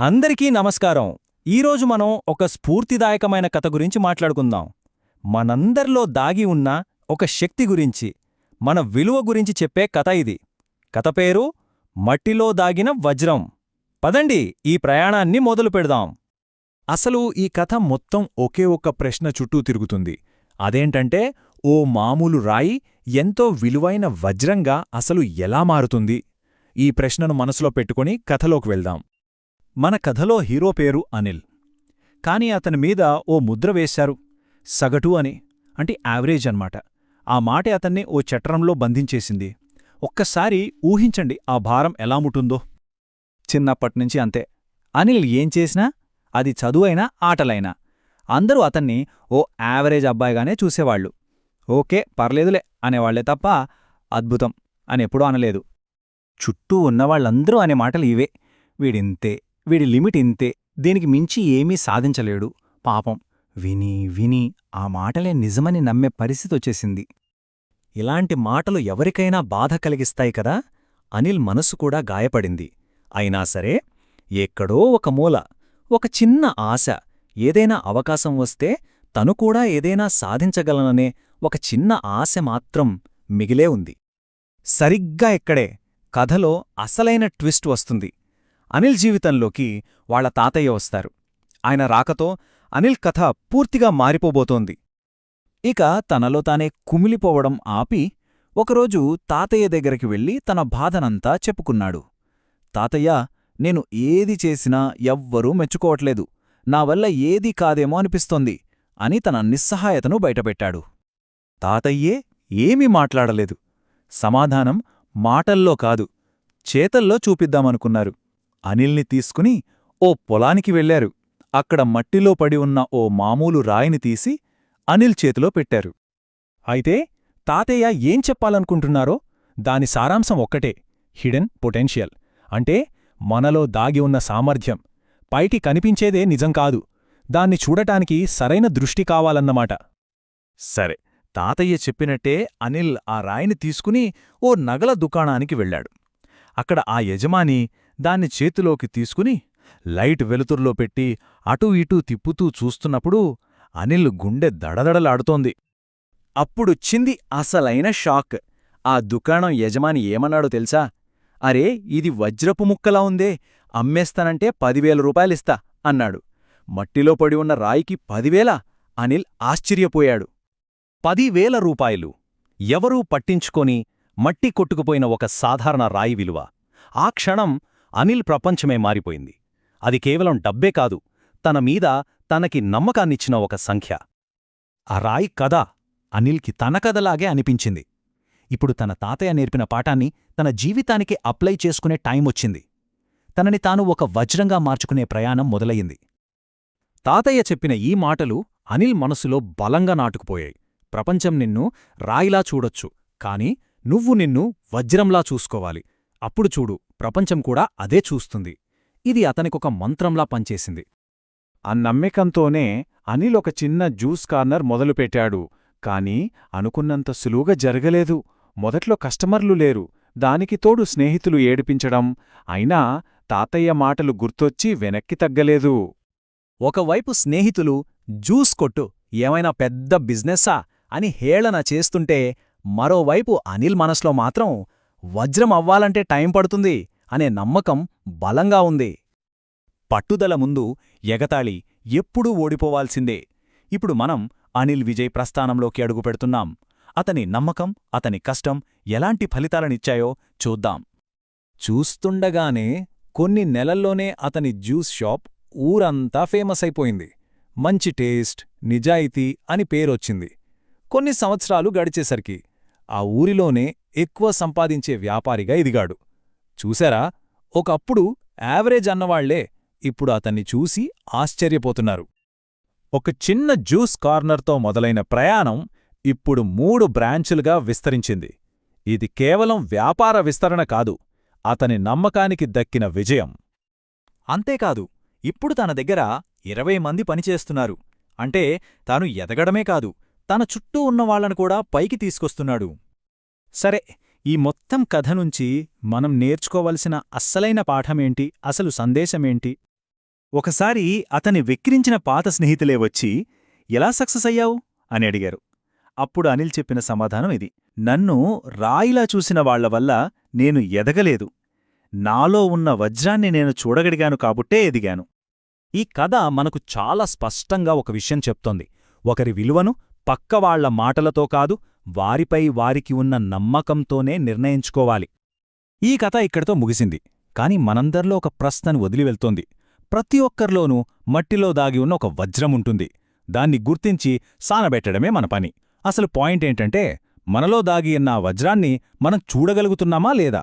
అందరికీ నమస్కారం. ఈరోజు మనం ఒక స్ఫూర్తిదాయకమైన కథ గురించి మాట్లాడుకుందాం. మనందరిలో దాగి ఉన్న ఒక శక్తి గురించి మన విలువ గురించి చెప్పే కథ ఇది. కథ పేరు మట్టిలో దాగిన వజ్రం. పదండి ఈ ప్రయాణాన్ని మొదలు పెడదాం. అసలు ఈ కథ మొత్తం ఒకే ఒక్క ప్రశ్న చుట్టూ తిరుగుతుంది. అదేంటంటే ఓ మామూలు రాయి ఎంతో విలువైన వజ్రంగా అసలు ఎలా మారుతుంది? ఈ ప్రశ్నను మనసులో పెట్టుకుని కథలోకి వెళ్దాం. మన కథలో హీరో పేరు అనిల్. కాని అతని మీద ఓ ముద్ర వేశారు. సగటు అని అంటే యావరేజ్ అన్నమాట. ఆ మాటే అతన్ని ఓ చట్రంలో బంధించేసింది. ఒక్కసారి ఊహించండి ఆ భారం ఎలా ముటుందో. చిన్నప్పటినుంచి అంతే. అనిల్ ఏం చేసినా అది చదువైనా ఆటలైనా. అందరూ అతన్ని ఓ యావరేజ్ అబ్బాయిగానే చూసేవాళ్ళు ఓకే పర్లేదులే అనేవాళ్ళే తప్ప అద్భుతం అని ఎప్పుడూ అనలేదు. చుట్టూ ఉన్నవాళ్ళందరూ అనే మాటలు ఇవే. వీడింతే. వీడి లిమిట్ ఇంతే. దీనికి మించి ఏమీ సాధించలేడు. పాపం. విని విని ఆ మాటలే నిజమని నమ్మే పరిస్థితి వచ్చేసింది. ఇలాంటి మాటలు ఎవరికైనా బాధ కలిగిస్తాయి కదా? అనిల్ మనసు కూడా గాయపడింది. అయినా సరే ఎక్కడో ఒక మూల ఒక చిన్న ఆశ ఏదైనా అవకాశం వస్తే తను కూడా ఏదైనా సాధించగలననే ఒక చిన్న ఆశ మాత్రం మిగిలే ఉంది. సరిగ్గా ఇక్కడే. కథలో అసలైన ట్విస్ట్ వస్తుంది. అనిల్ జీవితంలోకి వాళ్ళ తాతయ్య వస్తారు. ఆయన రాకతో అనిల్ కథ పూర్తిగా మారిపోబోతోంది. ఇక తనలో తానే కుమిలిపోవడం ఆపి ఒకరోజు తాతయ్య దగ్గరికి వెళ్ళి తన బాధనంతా చెప్పుకున్నాడు. తాతయ్య నేను ఏది చేసినా ఎవ్వరూ మెచ్చుకోవట్లేదు. నా వల్ల ఏదీ కాదేమో అనిపిస్తోంది అని తన నిస్సహాయతను బయటపెట్టాడు. తాతయ్యే ఏమీ మాట్లాడలేదు. సమాధానం మాటల్లో కాదు. చేతల్లో చూపిద్దామనుకున్నారు. అనిల్ని తీసుకుని ఓ పొలానికి వెళ్ళారు అక్కడ మట్టిలో పడి ఉన్న ఓ మామూలు రాయిని తీసి అనిల్ చేతిలో పెట్టారు. అయితే తాతయ్య ఏం చెప్పాలనుకుంటున్నారో దాని సారాంశం ఒక్కటే హిడెన్ పొటెన్షియల్. అంటే మనలో దాగి ఉన్న సామర్థ్యం పైకి కనిపించేదే నిజం కాదు దాన్ని చూడటానికి సరైన దృష్టి కావాలన్నమాట. సరే తాతయ్య చెప్పినట్టే అనిల్ ఆ రాయిని తీసుకుని ఓ నగల దుకాణానికి వెళ్ళాడు. అక్కడ ఆ యజమాని దాన్ని చేతిలోకి తీసుకుని లైట్ వెలుతురులో పెట్టి అటూ ఇటూ తిప్పుతూ చూస్తున్నప్పుడు అనిల్ గుండె దడదడలాడుతోంది. అప్పుడొచ్చింది అసలైన షాక్. ఆ దుకాణం యజమాని ఏమన్నాడో తెలుసా? అరే ఇది వజ్రపు ముక్కలా ఉందే. అమ్మేస్తానంటే పదివేల రూపాయలిస్తా అన్నాడు. మట్టిలో పడి ఉన్న రాయికి పదివేల? అనిల్ ఆశ్చర్యపోయాడు. పదివేల రూపాయలు. ఎవరూ పట్టించుకొని మట్టి కొట్టుకుపోయిన ఒక సాధారణ రాయి విలువ. ఆ క్షణం అనిల్ ప్రపంచమే మారిపోయింది. అది కేవలం డబ్బే కాదు తన మీద తనకి నమ్మకాన్నిచ్చిన ఒక సంఖ్య. ఆ రాయి కథ అనిల్కి తన కథలాగే అనిపించింది. ఇప్పుడు తన తాతయ్య నేర్పిన పాఠాన్ని తన జీవితానికి అప్లై చేసుకునే టైం వచ్చింది. తనని తాను ఒక వజ్రంగా మార్చుకునే ప్రయాణం మొదలయ్యింది. తాతయ్య చెప్పిన ఈ మాటలు అనిల్ మనసులో బలంగా నాటుకుపోయాయి. ప్రపంచం నిన్ను రాయిలా చూడొచ్చు కాని నువ్వు నిన్ను వజ్రంలా చూసుకోవాలి. అప్పుడు చూడు ప్రపంచం కూడా అదే చూస్తుంది. ఇది అతనికొక మంత్రంలా పనిచేసింది. ఆ నమ్మికంతోనే అనిల్ ఒక చిన్న జ్యూస్ కార్నర్ మొదలుపెట్టాడు. కాని అనుకున్నంత సులువుగా జరగలేదు. మొదట్లో కస్టమర్లు లేరు. దానికి తోడు స్నేహితులు ఏడిపించడం. అయినా తాతయ్య మాటలు గుర్తొచ్చి వెనక్కి తగ్గలేదు. ఒకవైపు స్నేహితులు జ్యూస్ కొట్టు ఏమైనా పెద్ద బిజినెస్సా? అని హేళన చేస్తుంటే మరోవైపు అనిల్ మనసులో మాత్రం వజ్రం అవ్వాలంటే టైం పడుతుంది అనే నమ్మకం బలంగా ఉంది. పట్టుదల ముందు ఎగతాళి ఎప్పుడూ ఓడిపోవాల్సిందే. ఇప్పుడు మనం అనిల్ విజయ్ ప్రస్థానంలోకి అడుగుపెడుతున్నాం అతని నమ్మకం అతని కష్టం ఎలాంటి ఫలితాలనిచ్చాయో చూద్దాం. చూస్తుండగానే కొన్ని నెలల్లోనే అతని జ్యూస్ షాప్ ఊరంతా ఫేమస్ అయిపోయింది. మంచి టేస్ట్ నిజాయితీ అని పేరొచ్చింది. కొన్ని సంవత్సరాలు గడిచేసరికి ఆ ఊరిలోనే ఎక్కువ సంపాదించే వ్యాపారిగా ఎదిగాడు. చూశారా? ఒకప్పుడు యావరేజ్ అన్నవాళ్ళే ఇప్పుడు అతన్ని చూసి ఆశ్చర్యపోతున్నారు. ఒక చిన్న జ్యూస్ కార్నర్తో మొదలైన ప్రయాణం ఇప్పుడు మూడు బ్రాంచులుగా విస్తరించింది. ఇది కేవలం వ్యాపార విస్తరణ కాదు అతని నమ్మకానికి దక్కిన విజయం. అంతేకాదు ఇప్పుడు తన దగ్గర ఇరవై మంది పనిచేస్తున్నారు. అంటే తాను ఎదగడమే కాదు తన చుట్టూ ఉన్నవాళ్ళను కూడా పైకి తీసుకొస్తున్నాడు. సరే ఈ మొత్తం కథ నుంచి మనం నేర్చుకోవలసిన అస్సలైన పాఠమేంటి? అసలు సందేశమేంటి? ఒకసారి అతని వెక్కిరించిన పాత స్నేహితులే వచ్చి ఎలా సక్సెస్ అయ్యావు? అని అడిగారు. అప్పుడు అనిల్ చెప్పిన సమాధానం ఇది. నన్ను రాయిలా చూసిన వాళ్ళ వల్ల నేను ఎదగలేదు. నాలో ఉన్న వజ్రాన్ని నేను చూడగడిగాను కాబట్టే ఎదిగాను. ఈ కథ మనకు చాలా స్పష్టంగా ఒక విషయం చెప్తోంది. ఒకరి విలువను పక్కవాళ్ళ మాటలతో కాదు వారిపై వారికి ఉన్న నమ్మకంతోనే నిర్ణయించుకోవాలి. ఈ కథ ఇక్కడితో ముగిసింది. కాని మనందర్లో ఒక ప్రశ్నను వదిలి వెళ్తోంది. ప్రతి ఒక్కరిలోనూ మట్టిలో దాగి ఉన్న ఒక వజ్రముంటుంది దాన్ని గుర్తించి సానబెట్టడమే మన పని. అసలు పాయింట్ ఏంటంటే మనలో దాగి ఉన్న వజ్రాన్ని మనం చూడగలుగుతున్నామా లేదా?